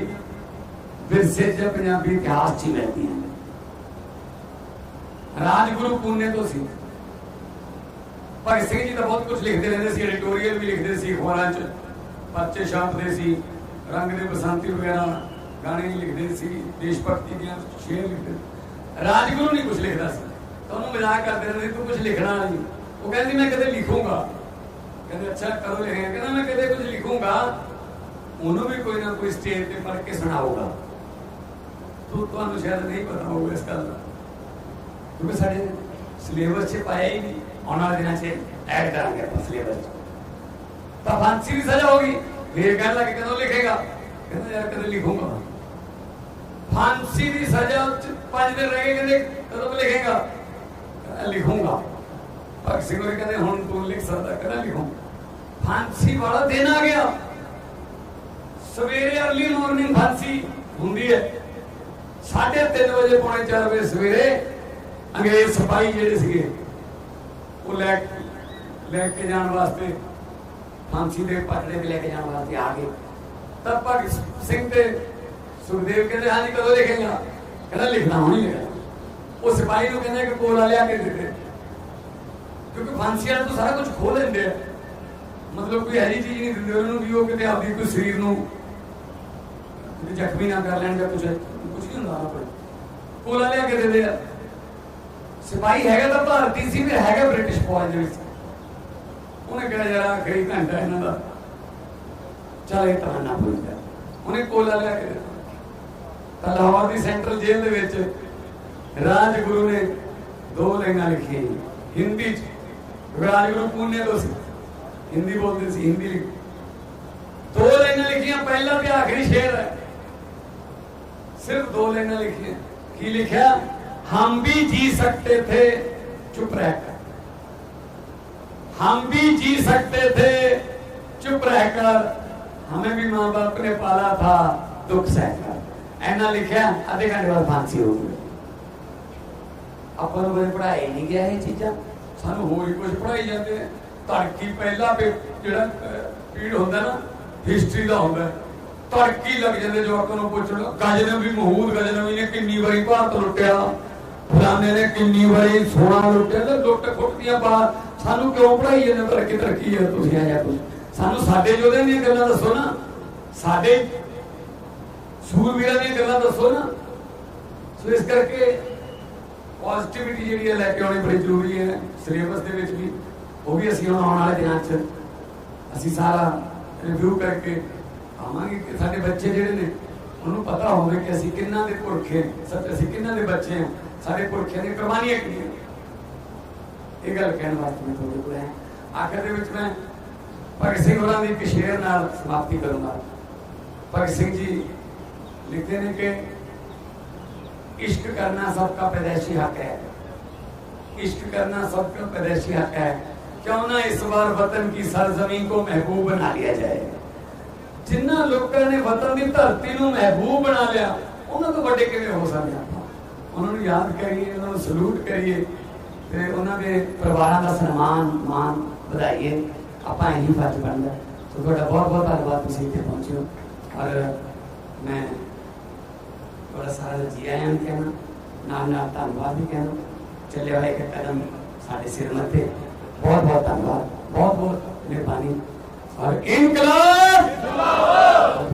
ਵਿਰਸੇ 'ਚ ਪੰਜਾਬੀ ਇਤਿਹਾਸ 'ਚ ਮਿਲਦੀਆਂ। ਰਾਜਗੁਰੂ ਪੂਨੇ ਤੋਂ ਸੀ। ਭਗਤ ਸਿੰਘ ਜੀ ਤਾਂ ਬਹੁਤ ਕੁਝ ਲਿਖਦੇ ਰਹਿੰਦੇ ਸੀ ਐਡੀਟੋਰੀਅਲ ਵੀ ਲਿਖਦੇ ਸੀ ਅਖਬਾਰਾਂ 'ਚ। ਪਰਚੇ ਛਾਪਦੇ ਸੀ, ਰੰਗ ਦੇ ਬਸੰਤੀ ਵਗੈਰਾ ਗਾਣੇ ਲਿਖਦੇ ਸੀ, ਦੇਸ਼ ਭਗਤੀ ਦੀਆਂ ਸ਼ੇਰ ਲਿਖਦੇ ਰਾਜਗੁਰੂ ਨਹੀਂ ਕੁਝ ਲਿਖਦਾ ਸੀ। ਤਾਂ ਉਹਨੂੰ ਮਜ਼ਾਕ ਕਰਦੇ ਰਹਿੰਦੇ ਤੂੰ ਕੁਝ ਲਿਖਣਾ ਨਹੀਂ ਉਹ ਕਹਿੰਦੀ, ਮੈਂ ਕਦੇ ਲਿਖੂੰਗਾ। ਕਹਿੰਦੇ, ਅੱਛਾ, ਕਰੋ ਲਿਖਿਆ। ਕਹਿੰਦਾ, ਮੈਂ ਕਦੇ ਕੁਝ ਲਿਖੂੰਗਾ, ਉਹਨੂੰ ਵੀ ਕੋਈ ਨਾ ਕੋਈ ਸਟੇਜ ਤੇ ਪੜ੍ਹ ਕੇ ਸੁਣਾਊਗਾ। ਤੂੰ, ਤੁਹਾਨੂੰ ਸ਼ਾਇਦ ਨਹੀਂ ਪਤਾ ਹੋਊਗਾ ਇਸ ਗੱਲ ਦਾ। ਕਿਉਂਕਿ ਸਾਡੇ ਸਿਲੇਬਸ 'ਚ ਪਾਇਆ ਹੀ ਨਹੀਂ। ਆਉਣ ਵਾਲੇ ਦਿਨਾਂ 'ਚ ਐਡ ਕਰਾਂਗੇ ਆਪਾਂ ਸਿਲੇਬਸ 'ਚ। ਤਾਂ ਫਾਂਸੀ ਦੀ ਸਜ਼ਾ ਹੋਗੀ ਫੇਰ ਕਹਿਣ ਲੱਗੇ ਕਦੋਂ ਲਿਖੇਗਾ? ਕਹਿੰਦਾ, ਯਾਰ, ਕਦੇ ਲਿਖੂੰਗਾ ਫਾਂਸੀ ਦੀ ਸਜ਼ਾ 'ਚ ਪੰਜ ਦਿਨ ਰਹਿ ਗਏ, ਕਹਿੰਦੇ, ਕਦੋਂ ਲਿਖੇਗਾ? ਕਹਿੰਦਾ, ਲਿਖੂੰਗਾ। ਭਗਤ ਸਿੰਘ ਹੋਰੇ ਕਹਿੰਦੇ, ਹੁਣ ਤੂੰ ਲਿਖ ਸਕਦਾ, ਕਹਿੰਦਾ ਲਿਖੋ। ਫਾਂਸੀ ਵਾਲਾ ਦਿਨ ਆ ਗਿਆ। ਸਵੇਰੇ ਅਰਲੀ ਮਾਰਨਿੰਗ ਫਾਂਸੀ ਹੁੰਦੀ ਹੈ। 3:30 ਵਜੇ ਪੌਣੇ 4 ਵਜੇ ਸਵੇਰੇ ਅੰਗਰੇਜ਼ ਸਿਪਾਹੀ ਜਿਹੜੇ ਸੀਗੇ, ਉਹ ਲੈ ਲੈ ਕੇ ਜਾਣ ਵਾਸਤੇ, ਫਾਂਸੀ ਦੇ ਪਟੜੇ ਤੇ ਲੈ ਕੇ ਜਾਣ ਵਾਸਤੇ ਆ ਗਏ। ਤਾਂ ਭਗਤ ਸਿੰਘ ਤੇ ਸੁਖਦੇਵ ਕਹਿੰਦੇ, ਹਾਂਜੀ, ਕਦੋਂ ਲਿਖੇਗਾ? ਕਹਿੰਦਾ, ਲਿਖਣਾ ਹੁਣ ਹੀ ਲਿਖਣਾ। ਉਹ ਸਿਪਾਹੀ ਨੂੰ ਕਹਿੰਦੇ ਕਿ ਕੋਲਾ ਲਿਆ ਕੇ ਦਿੱਤੇ। ਕਿਉਂਕਿ ਫਾਂਸੀ ਵਾਲੇ ਤੋਂ ਸਾਰਾ ਕੁਝ ਖੋਹ ਲੈਂਦੇ ਆ। ਮਤਲਬ ਕੋਈ ਐਸੀ ਚੀਜ਼ ਨਹੀਂ ਦਿੰਦੇ ਉਹਨੂੰ ਵੀ ਉਹ ਕਿਤੇ ਆਪਦੀ ਕੋਈ ਸਰੀਰ ਨੂੰ ਕਿਤੇ ਜ਼ਖਮੀ ਨਾ ਕਰ ਲੈਣ ਜਾਂ ਕੁਝ ਕੁਝ ਨਹੀਂ ਹੁੰਦਾ ਉਹਨਾਂ ਕੋਲ। ਕੋਲਾ ਲਿਆ ਕੇ ਦਿੰਦੇ ਆ। ਸਿਪਾਹੀ ਹੈਗਾ ਤਾਂ ਭਾਰਤੀ ਸੀ, ਫਿਰ ਹੈਗਾ ਬ੍ਰਿਟਿਸ਼ ਫੌਜ ਦੇ ਵਿੱਚ। ਉਹਨੇ ਕਿਹਾ, ਯਾਰ ਆਖਰੀ ਘੰਟਾ ਇਹਨਾਂ ਦਾ? ਚੱਲ ਤਾਂ ਨਾ ਭੁੱਲ ਉਹਨੇ ਕੋਲਾ ਲਿਆ ਕੇ ਤਾਂ ਲਾਹੌਰ ਦੀ ਸੈਂਟਰਲ ਜੇਲ੍ਹ ਦੇ ਵਿੱਚ ਰਾਜਗੁਰੂ ਨੇ ਦੋ ਲਾਈਨਾਂ ਲਿਖੀਆਂ ਹਿੰਦੀ ਚ ਰਾਜਗੁਰੂ ਪੂਨੇ ਤੋਂ ਸੀ ਹਿੰਦੀ ਬੋਲਦੇ ਸੀ ਹਿੰਦੀ ਲਿਖ ਦੋ ਲਾਈਨਾਂ ਲਿਖੀਆਂ ਪਹਿਲਾ ਤੇ ਆਖਰੀ ਸ਼ੇਰ ਹੈ सिर्फ दो लाइनें लिखी हैं की लिखा हम भी जी सकते थे चुप रहकर हम भी जी सकते थे चुप रहकर हमें भी माँ बाप ने पाला था दुख सहकर ऐना लिखा आधे घंटे बाद फांसी हो गई ਆਪਾਂ ਨੂੰ ਕਦੇ ਪੜਾਈ ਨਹੀਂ ਗਿਆ ਇਹ ਚੀਜ਼ਾਂ ਸਾਨੂੰ ਹੋਰ ਹੀ ਕੁਝ ਪੜਾਈ ਜਾਂਦੇ ਆ ਧੜਕੀ ਪਹਿਲਾ ਜਿਹੜਾ ਪੀੜ ਹੁੰਦਾ ਨਾ ਹਿਸਟਰੀ ਦਾ ਹੁੰਦਾ ਧੜਕੀ ਲੱਗ ਜਾਂਦੇ ਜੋ ਨੂੰ ਪੁੱਛਣ। ਗਜਨਵੀ ਮਹੂਦ ਗਜਨਵੀ ਨੇ ਕਿੰਨੀ ਵਾਰੀ ਭਾਰਤ ਲੁੱਟਿਆ। ਫਲਾਣੇ ਨੇ ਕਿੰਨੀ ਵਾਰੀ ਸੋਨਾ ਲੁੱਟਿਆ ਤੇ ਲੁੱਟ ਖੁੱਟਦੀਆਂ ਬਾਹਰ ਸਾਨੂੰ ਕਿਉਂ ਪੜਾਈ ਜਾਂਦੇ ਤਰੱਕੀ ਤਰੱਕੀ ਹੈ। ਤੁਸੀਂ ਆਇਆ ਕੁਝ ਸਾਨੂੰ ਸਾਡੇ ਯੋਧਿਆਂ ਦੀਆਂ ਗੱਲਾਂ ਦੱਸੋ ਨਾ। ਸਾਡੇ ਸੂਰਵੀਰਾਂ ਦੀਆਂ ਗੱਲਾਂ ਦੱਸੋ ਨਾ। ਸੋ ਇਸ ਕਰਕੇ ਪੋਜ਼ਿਟਿਵਿਟੀ ਜਿਹੜੀ ਹੈ ਲੈ ਕੇ ਆਉਣੀ ਬੜੀ ਜ਼ਰੂਰੀ ਹੈ ਸਿਲੇਬਸ ਦੇ ਵਿੱਚ ਵੀ। ਉਹ ਵੀ ਅਸੀਂ ਹੁਣ ਆਉਣ ਵਾਲੇ ਦਿਨਾਂ 'ਚ ਅਸੀਂ ਸਾਰਾ ਰਿਵਿਊ ਕਰਕੇ ਆਵਾਂਗੇ ਕਿ ਸਾਡੇ ਬੱਚੇ ਜਿਹੜੇ ਨੇ, ਉਹਨੂੰ ਪਤਾ ਹੋਵੇ ਕਿ ਅਸੀਂ ਕਿੰਨਾ ਦੇ ਪੁਰਖੇ ਸੱਚ, ਅਸੀਂ ਕਿੰਨਾ ਦੇ ਬੱਚੇ ਹਾਂ। ਸਾਡੇ ਪੁਰਖਿਆਂ ਦੀਆਂ ਕੁਰਬਾਨੀਆਂ ਕਿੰਨੀਆਂ ਇਹ ਗੱਲ ਕਹਿਣ ਵਾਸਤੇ ਮੈਂ ਤੁਹਾਡੇ ਕੋਲ ਆਇਆ। ਆਖਰ ਦੇ ਵਿੱਚ ਮੈਂ ਭਗਤ ਸਿੰਘ ਹੋਰਾਂ ਦੀ ਇੱਕ ਸ਼ੇਰ ਨਾਲ ਸਮਾਪਤੀ ਕਰੂੰਗਾ। ਭਗਤ ਸਿੰਘ ਜੀ ਲਿਖਦੇ ਨੇ ਕਿ इश्क करना सबका पैदाइशी हक है इश्क करना सबका पैदाइशी हक है क्यों ना इस बार वतन की सरजमीन को महबूब बना लिया जाए ਜਿਨ੍ਹਾਂ ਲੋਕਾਂ ਨੇ ਵਤਨ ਦੀ ਧਰਤੀ ਨੂੰ ਮਹਿਬੂਬ ਬਣਾ ਲਿਆ ਉਹਨਾਂ ਤੋਂ ਵੱਡੇ ਕਿਵੇਂ ਹੋ ਸਕਦੇ ਆਪਾਂ ਉਹਨਾਂ ਨੂੰ ਯਾਦ ਕਰੀਏ ਉਹਨਾਂ ਨੂੰ ਸਲੂਟ ਕਰੀਏ ਤੇ ਉਹਨਾਂ ਦੇ ਪਰਿਵਾਰਾਂ ਦਾ ਸਨਮਾਨ ਮਾਨ ਵਧਾਈਏ ਆਪਾਂ ਇਹੀ ਫਰਜ਼ ਬਣਦਾ ਸੋ ਤੁਹਾਡਾ ਬਹੁਤ ਬਹੁਤ ਧੰਨਵਾਦ ਤੁਸੀਂ ਇੱਥੇ ਪਹੁੰਚੇ ਹੋ ਔਰ ਮੈਂ ਬੜਾ ਸਾਰਾ ਜੀ ਆਇਆਂ ਨੂੰ ਕਹਿਣਾ। ਨਾਲ ਨਾਲ ਧੰਨਵਾਦ ਵੀ ਕਹਿਣਾ। ਚੱਲਿਆ ਹੋਏ ਇੱਕ ਕਦਮ ਸਾਡੇ ਸਿਰ ਮੱਥੇ। ਬਹੁਤ ਬਹੁਤ ਧੰਨਵਾਦ। ਬਹੁਤ ਬਹੁਤ ਮਿਹਰਬਾਨੀ। ਔਰ ਇਨਕਲਾਬ!